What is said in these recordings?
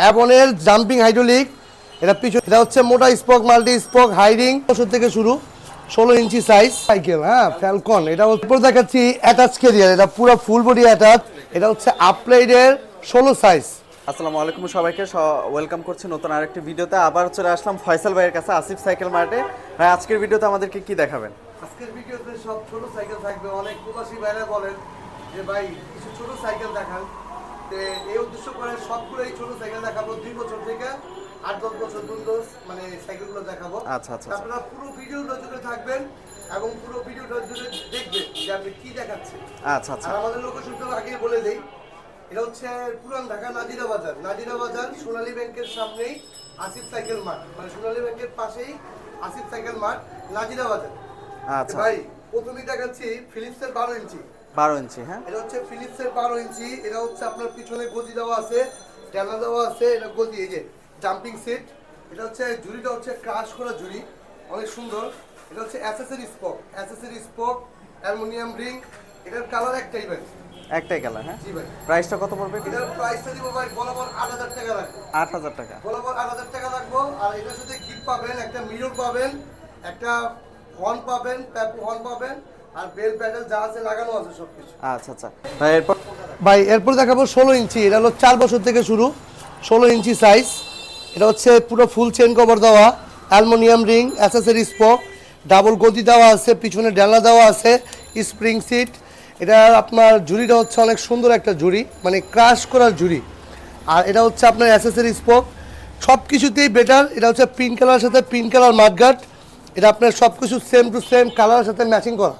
অ্যাবনের jumping hydraulic এটা পিছনে এটা হচ্ছে মোটা স্পক মাল্টি স্পক হাইডিং বছর থেকে শুরু ষোলো ইঞ্চি সাইজ সাইকেল হ্যাঁ ফ্যালকন। এটা হচ্ছে উপরে দেখাচ্ছি অ্যাটাচ কেরিয়ার এটা পুরো ফুল বডি অ্যাটাচ এটা হচ্ছে আপলাইডের ষোলো সাইজ আসসালামু আলাইকুম সবাইকে ওয়েলকাম করছি নতুন আরেকটি ভিডিওতে। আবার চলে আসলাম ফয়সাল ভাইয়ের কাছে আসিফ সাইকেল মার্টে। ভাই আজকের ভিডিওতে আমাদেরকে কি দেখাবেন? আজকের ভিডিওতে সব ছোট সাইকেল থাকবে। অনেক প্রবাসী ভাইরা বলেন যে ভাই কিছু ছোট সাইকেল দেখান। এই উদ্দেশ্য করে সবগুলো এই ছোট সাইকেল দেখাবো দুই বছর থেকে আট দশ বছর পর্যন্ত মানে সাইকেলগুলো দেখাবো। আচ্ছা, আচ্ছা, আচ্ছা। আপনারা পুরো ভিডিওটা জুড়ে থাকবেন এবং পুরো ভিডিওটা জুড়ে দেখবেন যে আমি কি দেখাচ্ছি আচ্ছা আচ্ছা। আমাদের লোকেশনটা আগে বলে দেই এটা হচ্ছে পুরান ঢাকা নাজিরা বাজার। নাজিরা বাজার সোনালী ব্যাংকের সামনেই আসিফ সাইকেল মাঠ। মানে সোনালী ব্যাংকের পাশেই আসিফ সাইকেল মাঠ নাজিরা বাজার। আচ্ছা। ভাই প্রথমেই দেখাচ্ছি ফিলিপসের বারো ইঞ্চি। বারো ইঞ্চি হ্যাঁ? এটা হচ্ছে ফিলিপসের বারো ইঞ্চি এটা হচ্ছে আপনার পিছনে গদি দেওয়া আছে ডালা দেওয়া আছে এটা গদি এই যে জাম্পিং সেট এটা হচ্ছে ঝুড়িটা হচ্ছে ক্রাশ করা ঝুড়ি অনেক সুন্দর এটা হচ্ছে accessory spoke accessory spoke aluminium ring এটার কালার একটাই ভাই। একটাই কালার হ্যাঁ? জি ভাই। প্রাইসটা কত পড়বে? এটার প্রাইসটা দিব ভাই বরাবর আট হাজার টাকা রাখব আট হাজার টাকা। বরাবর আট হাজার টাকা রাখব আর এটার সাথে গিফট পাবেন একটা মিরর পাবেন একটা হর্ন পাবেন প্যাপু হর্ন পাবেন আর বেল প্যাডেল যা আছে লাগানো আছে সব কিছু আচ্ছা আচ্ছা। ভাই এরপর? ভাই এরপর দেখাবো ষোলো ইঞ্চি। এটা হলো চার বছর থেকে শুরু। ষোলো ইঞ্চি সাইজ এটা হচ্ছে পুরো ফুল চেন কভার দেওয়া। Aluminium ring accessory spoke double গদি দেওয়া আছে পিছনে ডালা দেওয়া আছে স্প্রিং সিট এটা আপনার ঝুড়িটা হচ্ছে অনেক সুন্দর একটা ঝুড়ি মানে ক্রাশ করার ঝুড়ি। আর এটা হচ্ছে আপনার অ্যাসেসরি স্পক সব কিছুতেই বেটার এটা হচ্ছে পিঙ্ক কালারের সাথে পিঙ্ক কালার মাঠগার্ড এটা আপনার সব কিছু সেম টু সেম কালারের সাথে ম্যাচিং করা।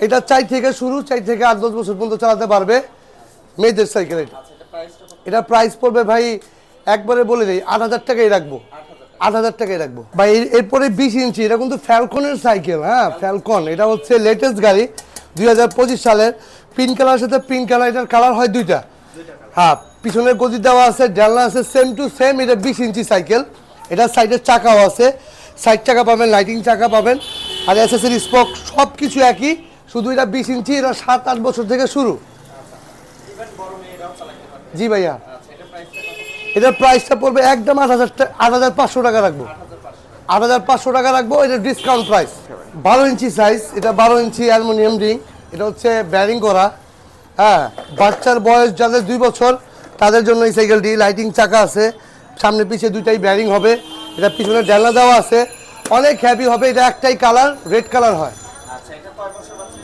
এটা চাই থেকে শুরু চাই থেকে আট দশ বছর পর্যন্ত চালাতে পারবে মেয়েদের সাইকেল এটা। আচ্ছা এটা প্রাইস পড়বে ভাই একবারে বলে দিই আট হাজার টাকাই রাখব। আট হাজার টাকাই রাখব। ভাই এর- এরপরে বিশ ইঞ্চি এটা কিন্তু ফ্যালকনের সাইকেল হ্যাঁ ফ্যালকন এটা হচ্ছে লেটেস্ট গাড়ি দুই হাজার পঁচিশ সালের। পিঙ্ক কালার সাথে পিঙ্ক কালার এটার কালার হয় দুইটা। হ্যাঁ পিছনের গদি দেওয়া আছে জানলা আছে সেম টু সেম এটা বিশ ইঞ্চি সাইকেল। এটার সাইডের চাকাও আছে সাইড চাকা পাবেন লাইটিং চাকা পাবেন। আর অ্যাসেসরি স্পক সব কিছু একই, শুধু এটা বিশ ইঞ্চি, এটা সাত, আট বছর থেকে শুরু। জি ভাইয়া। এটার প্রাইসটা পড়বে একদম আট হাজার আট হাজার পাঁচশো টাকা রাখব। আট হাজার পাঁচশো টাকা রাখব, এটা ডিসকাউন্ট প্রাইস বারো ইঞ্চি সাইজ এটা বারো ইঞ্চি অ্যালুমিনিয়াম রিং এটা হচ্ছে ব্যারিং করা। হ্যাঁ বাচ্চার বয়স যাদের দুই বছর, তাদের জন্য এই সাইকেলটি লাইটিং চাকা আছে সামনে পিছে দুইটাই ব্যারিং হবে। এটা পিছনে ডালা দেওয়া আছে। অনেক হ্যাপি হবে এটা একটাই কালার রেড কালার হয়। আচ্ছা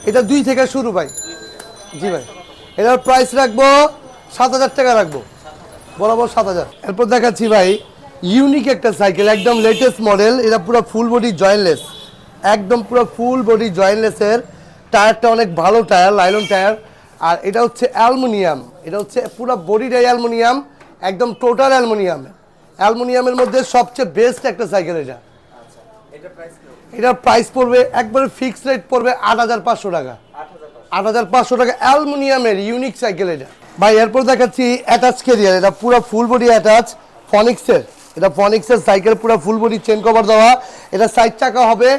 এটা দুই থেকে শুরু ভাই। জি ভাই। এটার প্রাইস রাখব সাত হাজার টাকা রাখব। বরাবর সাত হাজার। এরপর দেখাচ্ছি ভাই ইউনিক একটা সাইকেল একদম লেটেস্ট মডেল এটা পুরো ফুল বডি জয়েন্টলেস একদম পুরো ফুল বডি জয়েন্টলেসের টায়ারটা অনেক ভালো টায়ার লাইলন টায়ার আর এটা হচ্ছে অ্যালুমিনিয়াম এটা হচ্ছে পুরো বডিটাই অ্যালুমিনিয়াম একদম টোটাল অ্যালুমিনিয়াম। অ্যালুমিনিয়ামের মধ্যে সবচেয়ে বেস্ট একটা সাইকেল এটা আচ্ছা এটা প্রাইস কত এটার প্রাইস পড়বে। একবারে ফিক্সড রেট পড়বে আট হাজার পাঁচশো টাকা। আট হাজার পাঁচশো। টাকা অ্যালুমিনিয়ামের ইউনিক সাইকেল এটা। ভাই এরপর দেখাচ্ছি অ্যাটাচ কেরিয়ার এটা পুরো ফুল বডি অ্যাটাচ ফনিক্সের এটা ফনিক্সের সাইকেল পুরো ফুল বডি চেন কভার দেওয়া। এটা সাইড চাকা হবে।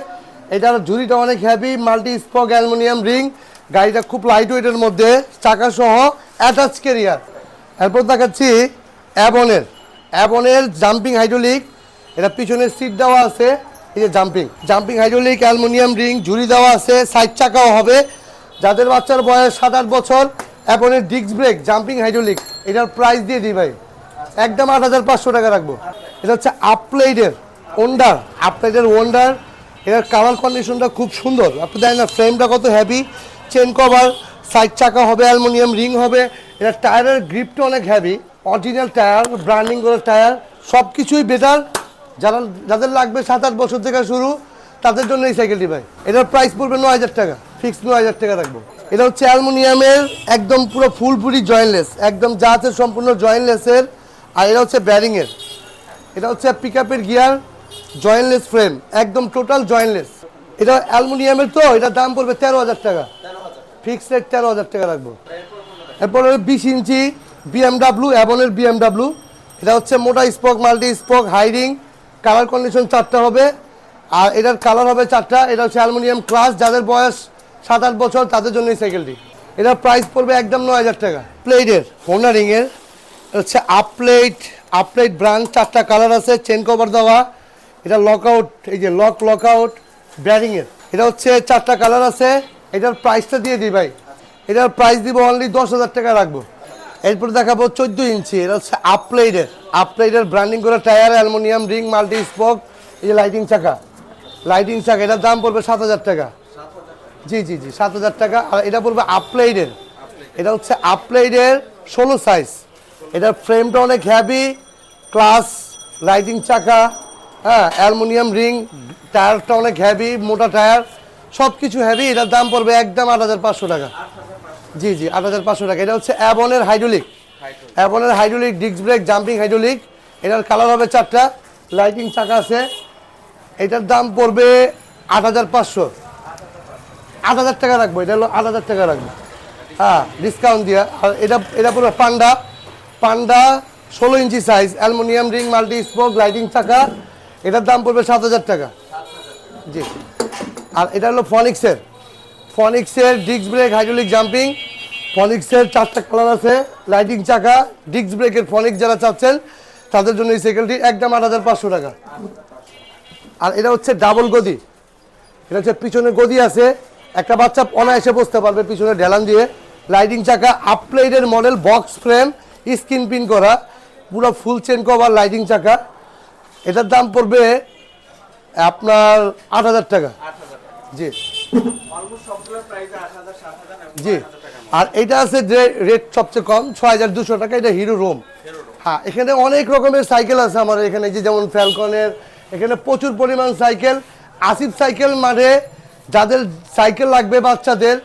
এটার ঝুড়িটা অনেক heavy multi spoke aluminium ring গাড়িটা খুব লাইট ওয়েটের মধ্যে চাকা সহ অ্যাটাচ কেরিয়ার এরপর দেখাচ্ছি অ্যাবনের অ্যাবনের জাম্পিং হাইড্রোলিক এটা পিছনের সিট দেওয়া আছে। এই যে jumping jumping hydraulic, aluminium ring, ঝুড়ি দেওয়া আছে, সাইড চাকাও হবে। যাদের বাচ্চার বয়স সাত আট বছর অ্যাপনের ডিস্ক ব্রেক, জাম্পিং হাইড্রোলিক, এটার প্রাইস দিয়ে দিই ভাই। একদম আট হাজার পাঁচশো টাকা রাখব। এটা হচ্ছে আপলাইডের ওন্ডার আপলাইডের ওন্ডার এটার কালার কন্ডিশনটা খুব সুন্দর। আপনি জানেন না ফ্রেমটা কত হ্যাভি চেন কভার সাইড চাকা হবে, অ্যালুমিনিয়াম রিং হবে। এটা টায়ারের গ্রিপটা অনেক হ্যাভি অরিজিনাল টায়ার ব্র্যান্ডিং করা টায়ার সব কিছুই বেটার যারা যাদের লাগবে সাত আট বছর থেকে শুরু, তাদের জন্য এই সাইকেলটি ভাই। এটার প্রাইস পড়বে নয় হাজার টাকা। ফিক্সড নয় হাজার টাকা রাখব। এটা হচ্ছে অ্যালুমিনিয়ামের একদম পুরো ফুল পুরি জয়েন্টলেস একদম যা আছে সম্পূর্ণ জয়েন্টলেসের আর এটা হচ্ছে ব্যারিংয়ের এটা হচ্ছে পিক গিয়ার জয়েনলেস ফ্রেম একদম টোটাল জয়েন্টলেস এটা অ্যালুমিনিয়ামের তো এটার দাম পড়বে তেরো হাজার টাকা। ফিক্সড রেট তেরো হাজার টাকা রাখব। এরপর বিশ ইঞ্চি বিএমডাব্লিউ অ্যাবনের বিএমডাব্লিউ এটা হচ্ছে মোটা spoke multi spoke hiding colour condition চারটা হবে। আর এটার কালার হবে চারটা। এটা হচ্ছে অ্যালুমিনিয়াম ক্লাস যাদের বয়স সাত আট বছর, তাদের জন্য এই সাইকেলটি এটার প্রাইস পড়বে একদম নয় হাজার টাকা। প্লেডের হোন্ডা রিংয়ের হচ্ছে আপলেট আপলেট ব্রাঞ্চ চারটা কালার আছে চেন কভার দেওয়া। এটা লক আউট এই যে লক লক আউট ব্যারিংয়ের এটা হচ্ছে চারটা কালার আছে। এটার প্রাইসটা দিয়ে দিই ভাই। এটার প্রাইস দিব অনলি দশ হাজার টাকা রাখব। এরপর দেখাবো চোদ্দ ইঞ্চি। এটা হচ্ছে আপলেটের আপলেটের ব্র্যান্ডিং করা tyre aluminium ring multi spoke এই লাইটিং চাকা। লাইটিং চাকা, এটার দাম পড়বে সাত হাজার টাকা। জি জি জি, সাত হাজার টাকা। আর এটা পড়বে আপলাইডের এটা হচ্ছে আপলাইডের ষোলো সাইজ এটার ফ্রেমটা অনেক হ্যাভি ক্লাস লাইটিং চাকা হ্যাঁ অ্যালুমিনিয়াম রিং টায়ারটা অনেক হ্যাভি মোটা টায়ার সব কিছু হ্যাভি এটার দাম পড়বে একদম আট হাজার পাঁচশো টাকা। জি জি, আট হাজার পাঁচশো টাকা। এটা হচ্ছে অ্যাবনের hydraulic অ্যাবনের hydraulic disc brake jumping hydraulic এটার কালার হবে চারটা লাইটিং চাকা আছে। এটার দাম পড়বে আট হাজার পাঁচশো। আট হাজার টাকা রাখব, এটা হলো আট হাজার টাকা রাখব। হ্যাঁ ডিসকাউন্ট দিয়ে। আর এটা এটা পুরো পান্ডা। পান্ডা ষোলো inch size aluminium ring multi spoke lighting চাকা। এটার দাম পড়বে সাত হাজার টাকা। জি। আর এটা হলো ফনিক্সের ফনিক্সের ডিস্ক ব্রেক হাইড্রোলিক জাম্পিং ফনিক্সের চারটা কালার আছে লাইটিং চাকা ডিস্ক ব্রেকের ফনিক্স যারা চাচ্ছেন, তাদের জন্য এই সাইকেলটি একদম আট হাজার পাঁচশো টাকা। আর এটা হচ্ছে ডাবল গদি। এটা হচ্ছে পিছনে গদি আছে, একটা বাচ্চা অনায়াসে বসতে পারবে পিছনে ঢেলান দিয়ে। লাইটিং চাকা আপপ্লেটের model box frame screen pin করা, পুরো ফুল চেন কভার লাইটিং চাকা। এটার দাম পড়বে আপনার আট হাজার টাকা। জি। জি। আর এটা আছে যে রেট সবচেয়ে কম ছয় হাজার দুশো টাকা এটা হিরো রোম হ্যাঁ এখানে অনেক রকমের সাইকেল আছে আমার এখানে যে যেমন ফ্যালকনের এখানে প্রচুর পরিমাণ সাইকেল আসিফ সাইকেল মাঠে যাদের সাইকেল লাগবে বাচ্চাদের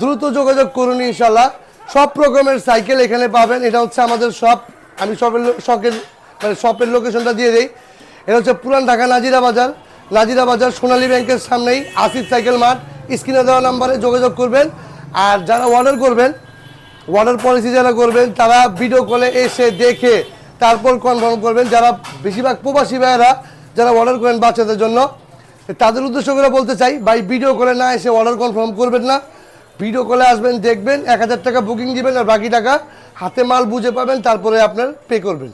দ্রুত যোগাযোগ করুন ইনশাল্লাহ সব রকমের সাইকেল এখানে পাবেন এটা হচ্ছে আমাদের শপ আমি শপের শখের মানে শপের লোকেশনটা দিয়ে দিই। এটা হচ্ছে পুরান ঢাকা নাজিরা বাজার। নাজিরা বাজার সোনালী ব্যাংকের সামনেই আসিফ সাইকেল মাঠ স্ক্রিনে দেওয়া নাম্বারে যোগাযোগ করবেন। আর যারা অর্ডার করবেন অর্ডার পলিসি যারা করবেন, তারা ভিডিও কলে এসে দেখে তারপর কনফার্ম করবেন। যারা বেশিরভাগ প্রবাসী ভাইয়েরা যারা অর্ডার করেন বাচ্চাদের জন্য, তাদের উদ্দেশ্য করে বলতে চাই, ভাই ভিডিও কলে না এসে অর্ডার কনফার্ম করবেন না। ভিডিও কলে আসবেন, দেখবেন, এক হাজার টাকা বুকিং দিবেন আর বাকি টাকা হাতে মাল বুঝে পাবেন, তারপরে আপনার পে করবেন।